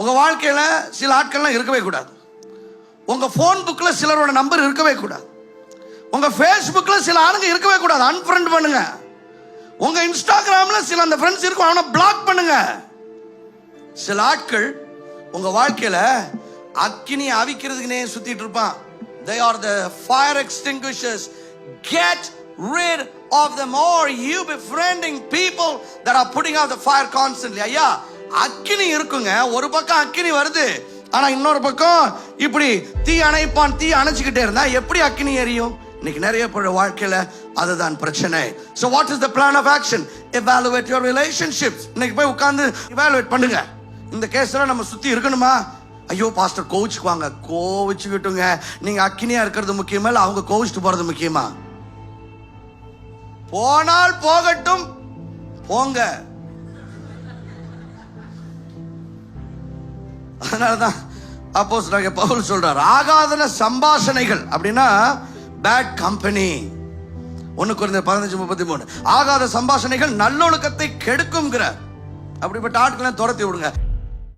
உங்கள் வாழ்க்கையில் சில ஆட்கள்லாம் இருக்கவே கூடாது. உங்கள் ஃபோன் புக்கில் சிலரோட நம்பர் இருக்கவே கூடாது. உங்கள் ஃபேஸ்புக்கில் சில ஆளுங்க இருக்கவே கூடாது. அன்ஃப்ரெண்ட் பண்ணுங்க. உங்கள் இன்ஸ்டாகிராமில் சில அந்த ஃப்ரெண்ட்ஸ் இருக்கும். அவனை பிளாக் பண்ணுங்க. சில ஆட்கள் உங்கள் வாழ்க்கையில் அக்கினி அவிக்கிறதுக்குனே சுற்றிட்டு இருப்பான். They are the fire fire extinguishers. Get rid of them. Or you befriending people that are putting out the fire constantly. ஐயா அக்கினி இருக்குங்க. ஒரு பக்கம் அக்கினி வருது ஆனா இன்னொரு பக்கம் இப்படி தீ அணைப்பான் தீ அணைச்சுக்கிட்டே இருந்தா எப்படி அக்கினி எரியும்? இன்னைக்கு நிறைய பேர் வாழ்க்கையில அதுதான் பிரச்சனை. So what is the plan of action evaluate your relationships. இன்னைக்கு போய் உட்கார்ந்து இவாலுவேட் பண்ணுங்க. இந்த கேஸ்ல நம்ம சுத்தி இருக்கணுமா? ஐயோ பாஸ்டர் கோவிச்சுக்குவாங்க. கோவிச்சுக்கிட்டுங்க. நீங்க அக்கினியா இருக்கிறது முக்கியமா இல்ல அவங்க கோவிச்சுட்டு போறது முக்கியமா? போனால் போகட்டும். போங்க. அதனாலதான் அப்போஸ் பவுல் சொல்கிறார் ஆகாதன சம்பாஷணைகள். அப்படின்னா பேட் கம்பெனி ஒண்ணு குறைந்த பதினஞ்சு முப்பத்தி மூணு. ஆகாத சம்பாஷணைகள் நல்லொழுக்கத்தை கெடுக்கும்ங்கிறார் அப்படிப்பட்ட ஆட்களை துரத்தி விடுங்க.